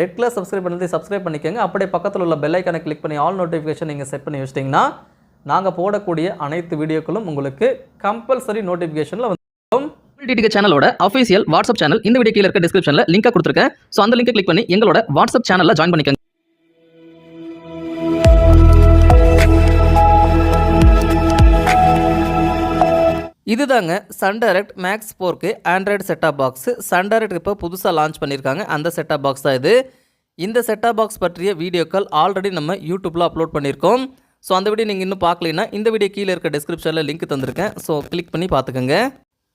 Red colour subscribe பண்ணி subscribe பண்ணிக்கோங்க. அப்படியே பக்கத்தில் உள்ள பெல் ஐக்கானை கிளிக் பண்ணி ஆல் நோட்டிஃபிகேஷன் நீங்கள் செட் பண்ணி வச்சிட்டிங்கன்னா நாங்கள் போடக்கூடிய அனைத்து வீடியோக்களும் உங்களுக்கு கம்பல்சரி நோட்டிஃபிகேஷனில் வந்து சேனலோட அஃபீஷியல் வாட்ஸ்அப் சேனல் இந்த வீடியோ கீழே இருக்க டிஸ்கிரிப்ஷனில் லிங்க் கொடுத்துருக்கேன். ஸோ அந்த லிங்க் கிளிக் பண்ணி எங்களோட வாட்ஸ்அப் சேனலில் ஜாயின் பண்ணிக்கோங்க. இதுதாங்க சன் டைரக்ட் மேக்ஸ் ஃபோர்க்கு Android set top box Sun Direct இப்போ புதுசாக லான்ச் பண்ணியிருக்காங்க அந்த செட்டாப் பாக்ஸ் தான் இது. இந்த செட்டாப் பாக்ஸ் பற்றிய வீடியோக்கள் ஆல்ரெடி நம்ம யூடியூப்பில் அப்லோட் பண்ணியிருக்கோம் ஸோ அந்த வீடியோ நீங்கள் இன்னும் பார்க்கலைன்னா இந்த வீடியோ கீழே இருக்க டிஸ்கிரிப்ஷனில் லிங்க் தந்திருக்கேன். ஸோ கிளிக் பண்ணி பார்த்துக்கோங்க.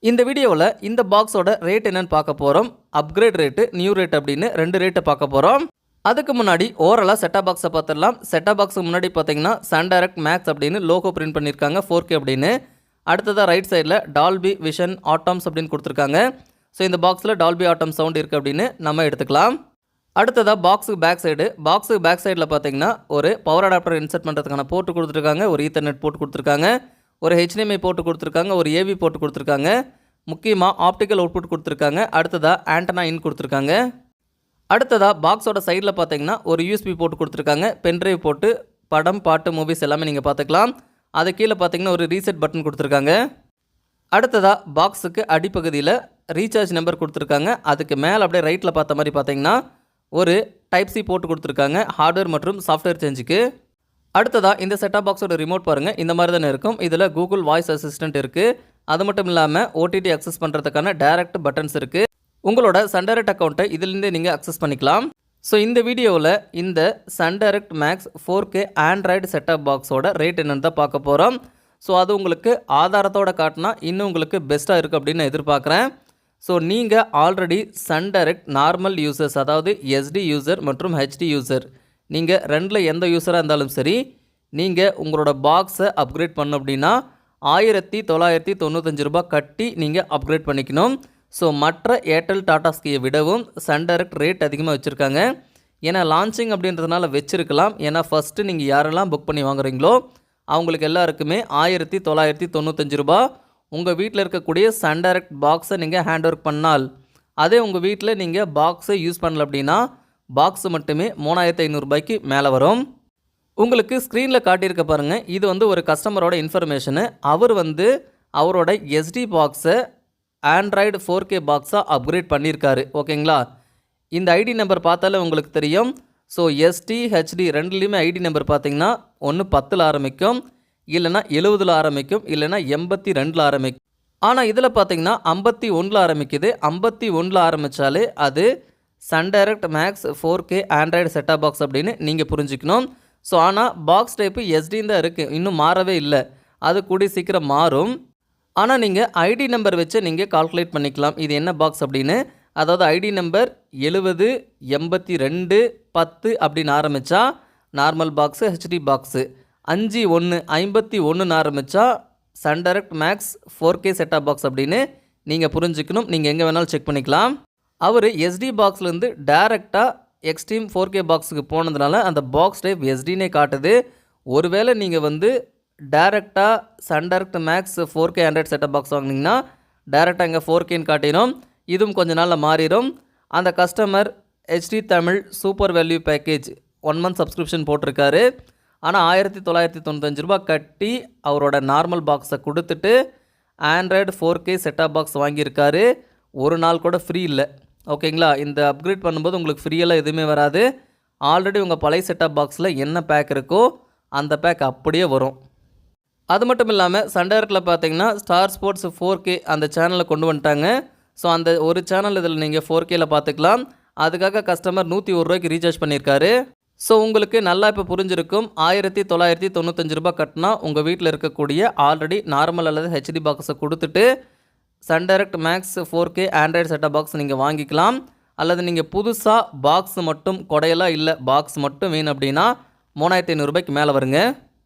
இந்த வீடியோவில் இந்த பாக்ஸோட ரேட் என்னென்னு பார்க்க போகிறோம் அப்கிரேட் ரேட்டு நியூ ரேட் அப்படின்னு ரெண்டு ரேட்டை பார்க்க போகிறோம் அதுக்கு முன்னாடி ஓரலாக செட்டாப் பாக்ஸை பார்த்துடலாம். செட்டாப் பாக்ஸுக்கு முன்னாடி பார்த்தீங்கன்னா சன் டைரக்ட் மேக்ஸ் அப்படின்னு லோகோ பிரிண்ட் பண்ணியிருக்காங்க ஃபோர் அப்படின்னு. அடுத்ததாக ரைட் சைடில் டால்பி விஷன் ஆட்டம்ஸ் அப்படின்னு கொடுத்துருக்காங்க. ஸோ இந்த பாக்ஸில் டால்பி ஆட்டம் சவுண்ட் இருக்குது அப்படின்னு நம்ம எடுத்துக்கலாம். அடுத்ததாக பாக்ஸுக்கு பேக் சைடு பாக்ஸுக்கு பேக் சைடில் பார்த்தீங்கன்னா ஒரு பவர் அடாப்டர் இன்சர்ட் பண்ணுறதுக்கான போட்டு கொடுத்துருக்காங்க. ஒரு ஈத்தர்நெட் போட்டு கொடுத்துருக்காங்க. ஒரு ஹெச்டிஎம்ஐ போட்டு கொடுத்துருக்காங்க. ஒரு ஏவி போட்டு கொடுத்துருக்காங்க. முக்கியமாக ஆப்டிக்கல் அவுட்புட் கொடுத்துருக்காங்க. அடுத்ததாக ஆண்டனா இன் கொடுத்துருக்காங்க. அடுத்ததாக பாக்ஸோட சைடில் பார்த்தீங்கன்னா ஒரு யூஎஸ்பி போட்டு கொடுத்துருக்காங்க. பென்ட்ரைவ் போட்டு படம் பாட்டு மூவிஸ் எல்லாமே நீங்கள் பார்த்துக்கலாம். அது கீழே பார்த்தீங்கன்னா ஒரு ரீசெட் பட்டன் கொடுத்துருக்காங்க. அடுத்ததாக பாக்ஸுக்கு அடிப்பகுதியில் ரீசார்ஜ் நம்பர் கொடுத்துருக்காங்க. அதுக்கு மேலே அப்படியே ரைட்டில் பார்த்த மாதிரி பார்த்தீங்கன்னா ஒரு டைப் சி போட்டு கொடுத்துருக்காங்க. ஹார்ட்வேர் மற்றும் சாஃப்ட்வேர் சேஞ்சுக்கு அடுத்ததாக இந்த செட்டாப் பாக்ஸோட ரிமோட் பாருங்கள் இந்த மாதிரி தானே இருக்கும். இதில் கூகுள் வாய்ஸ் அசிஸ்டன்ட் இருக்குது அது மட்டும் இல்லாமல் ஓடிடி அக்சஸ் பண்ணுறதுக்கான டைரக்ட் பட்டன்ஸ் இருக்குது உங்களோட சண்டரட் அக்கௌண்ட்டை இதுலேருந்தே நீங்கள் அக்சஸ் பண்ணிக்கலாம். ஸோ இந்த வீடியோவில் இந்த Sun Direct max four K Android set top பாக்ஸோட ரேட் என்னன்னு தான் பார்க்க போகிறோம் ஸோ அது உங்களுக்கு ஆதாரத்தோட காட்டினா இன்னும் உங்களுக்கு பெஸ்ட்டாக இருக்குது அப்படின்னு நான் எதிர்பார்க்குறேன். ஸோ நீங்கள் already Sun Direct normal users அதாவது எஸ்டி யூசர் மற்றும் ஹெச்டி யூசர் நீங்கள் ரெண்டில் எந்த யூஸராக இருந்தாலும் சரி நீங்கள் உங்களோட பாக்ஸை அப்கிரேட் பண்ண அப்படின்னா ஆயிரத்தி தொள்ளாயிரத்தி தொண்ணூத்தஞ்சு ரூபாய் கட்டி நீங்கள் அப்கிரேட் பண்ணிக்கணும். ஸோ மற்ற ஏர்டெல் டாடா ஸ்கியை விடவும் சன் டைரக்ட் ரேட் அதிகமாக வச்சுருக்காங்க. ஏன்னா லான்ச்சிங் அப்படின்றதுனால வச்சுருக்கலாம். ஏன்னா ஃபஸ்ட்டு நீங்கள் யாரெல்லாம் புக் பண்ணி வாங்குறீங்களோ அவங்களுக்கு எல்லாருக்குமே ஆயிரத்தி தொள்ளாயிரத்தி தொண்ணூத்தஞ்சு ரூபா உங்கள் வீட்டில் இருக்கக்கூடிய சன் டைரக்ட் பாக்ஸை நீங்கள் ஹேண்ட் ஒர்க் பண்ணால். அதே உங்கள் வீட்டில் நீங்கள் பாக்ஸை யூஸ் பண்ணல அப்படின்னா பாக்ஸ் மட்டுமே மூணாயிரத்தி ஐநூறுரூபாய்க்கு மேலே வரும். உங்களுக்கு ஸ்க்ரீனில் காட்டியிருக்க பாருங்கள் இது வந்து ஒரு கஸ்டமரோட இன்ஃபர்மேஷனு அவர் வந்து அவரோட எஸ்டி பாக்ஸை ஆண்ட்ராய்டு ஃபோர் கே பாக்ஸாக அப்கிரேட் பண்ணியிருக்காரு. ஓகேங்களா இந்த ஐடி நம்பர் பார்த்தாலே உங்களுக்கு தெரியும். ஸோ எஸ்டி ஹெச்டி ரெண்டுலேயுமே ஐடி நம்பர் பார்த்தீங்கன்னா ஒன்று பத்தில் ஆரம்பிக்கும் இல்லைன்னா எழுவதில் ஆரம்பிக்கும் இல்லைன்னா எண்பத்தி ரெண்டில் ஆரம்பிக்கும். ஆனால் இதில் பார்த்தீங்கன்னா ஐம்பத்தி ஒன்றில் ஆரம்பிக்குது. ஐம்பத்தி ஒன்றில் ஆரம்பித்தாலே அது Sun Direct max four K Android set top box அப்படின்னு நீங்கள் புரிஞ்சுக்கணும். ஸோ ஆனால் பாக்ஸ் டைப்பு எஸ்டின்னு தான் இருக்குது இன்னும் மாறவே இல்லை. அது கூடி சீக்கிரம் மாறும். ஆனால் நீங்கள் ஐடி நம்பர் வச்சு நீங்கள் கால்குலேட் பண்ணிக்கலாம். இது என்ன பாக்ஸ் அப்படின்னு? அதாவது ஐடி நம்பர் எழுபது எண்பத்தி ரெண்டு பத்து அப்படின்னு ஆரம்பித்தா நார்மல் பாக்ஸு ஹெச்டி பாக்ஸு அஞ்சு ஒன்று ஐம்பத்தி ஒன்றுன்னு ஆரம்பித்தா Sun Direct max four K set top box அப்படின்னு நீங்கள் புரிஞ்சுக்கணும். நீங்கள் எங்கே வேணாலும் செக் பண்ணிக்கலாம். அவர் எஸ்டி பாக்ஸ்லேருந்து டேரெக்டாக எக்ஸ்ட்ரீம் ஃபோர் கே பாக்ஸுக்கு போனதுனால அந்த பாக்ஸ் டைப் எஸ்டினே காட்டுது. ஒருவேளை நீங்கள் வந்து டேரெக்டாக Sun Direct max four K hundred set top box வாங்கினீங்கன்னா டேரெக்டாக இங்கே ஃபோர் கேன்னு காட்டிடும். இதுவும் கொஞ்ச நாளில் மாறிடும். அந்த customer HD Tamil super value package one month subscription போட்டிருக்காரு. ஆனால் ஆயிரத்தி தொள்ளாயிரத்தி தொண்ணூத்தஞ்சு ரூபா கட்டி அவரோட நார்மல் பாக்ஸை கொடுத்துட்டு Android four K set top box வாங்கியிருக்காரு. ஒரு நாள் கூட ஃப்ரீ இல்லை. ஓகேங்களா இந்த அப்கிரேட் பண்ணும்போது உங்களுக்கு ஃப்ரீயெல்லாம் எதுவுமே வராது. ஆல்ரெடி உங்கள் பழைய செட்டாப் பாக்ஸில் என்ன பேக் இருக்கோ அந்த பேக் அப்படியே வரும். அது மட்டும் இல்லாமல் சண்டேரத்தில் பார்த்தீங்கன்னா ஸ்டார் ஸ்போர்ட்ஸ் ஃபோர் கே அந்த சேனலில் கொண்டு வந்துட்டாங்க. ஸோ அந்த ஒரு சேனல் இதில் நீங்கள் ஃபோர் கேல பார்த்துக்கலாம் அதுக்காக கஸ்டமர் நூற்றி ஒரு ரூபாய்க்கு ரீசார்ஜ் பண்ணியிருக்காரு ஸோ உங்களுக்கு நல்லா இப்போ புரிஞ்சிருக்கும். ஆயிரத்தி தொள்ளாயிரத்தி தொண்ணூத்தஞ்சு ரூபாய் கட்டினா உங்கள் வீட்டில் இருக்கக்கூடிய ஆல்ரெடி நார்மல் அல்லது ஹெச்டி பாக்ஸை கொடுத்துட்டு Sun Direct max four K Android set top box நீங்கள் வாங்கிக்கலாம். அல்லது நீங்கள் புதுசாக பாக்ஸ் மட்டும் கொடையெல்லாம் இல்லை பாக்ஸ் மட்டும் வேணும் அப்படின்னா மூணாயிரத்தி ஐநூறுரூபாய்க்கு மேலே வருங்க.